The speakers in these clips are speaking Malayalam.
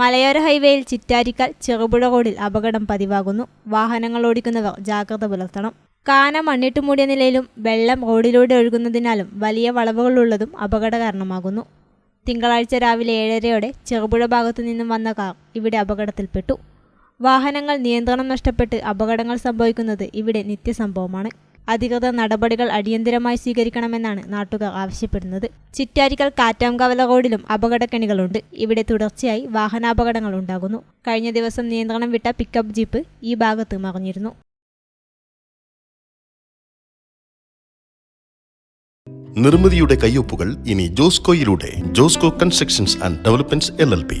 മലയോര ഹൈവേയിൽ ചിറ്റാരിക്കൽ ചെറുപുഴ റോഡിൽ അപകടം പതിവാകുന്നു. വാഹനങ്ങൾ ഓടിക്കുന്നവർ ജാഗ്രത പുലർത്തണം. കാന മണ്ണിട്ട് മൂടിയ നിലയിലും വെള്ളം റോഡിലൂടെ ഒഴുകുന്നതിനാലും വലിയ വളവുകളുള്ളതും അപകട കാരണമാകുന്നു. തിങ്കളാഴ്ച രാവിലെ ഏഴരയോടെ ചെറുപുഴ ഭാഗത്തു നിന്നും വന്ന കാർ ഇവിടെ അപകടത്തിൽപ്പെട്ടു. വാഹനങ്ങൾ നിയന്ത്രണം നഷ്ടപ്പെട്ട് അപകടങ്ങൾ സംഭവിക്കുന്നത് ഇവിടെ നിത്യസംഭവമാണ്. അധികൃതർ നടപടികൾ അടിയന്തരമായി സ്വീകരിക്കണമെന്നാണ് നാട്ടുകാർ ആവശ്യപ്പെടുന്നത്. ചിറ്റാരിക്കൽ കാറ്റാംകവല റോഡിലും അപകടക്കെണികളുണ്ട്. ഇവിടെ തുടർച്ചയായി വാഹനാപകടങ്ങൾ ഉണ്ടാകുന്നു കഴിഞ്ഞ ദിവസം നിയന്ത്രണം വിട്ട പിക്കപ്പ് ജീപ്പ് ഈ ഭാഗത്ത് മറിഞ്ഞിരുന്നു. നിർമ്മിതിയുടെ കയ്യൊപ്പുകൾ ഇനി ജോസ്കോയിലൂടെ Josco constructions and developments L L P.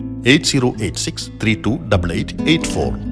8086 328884.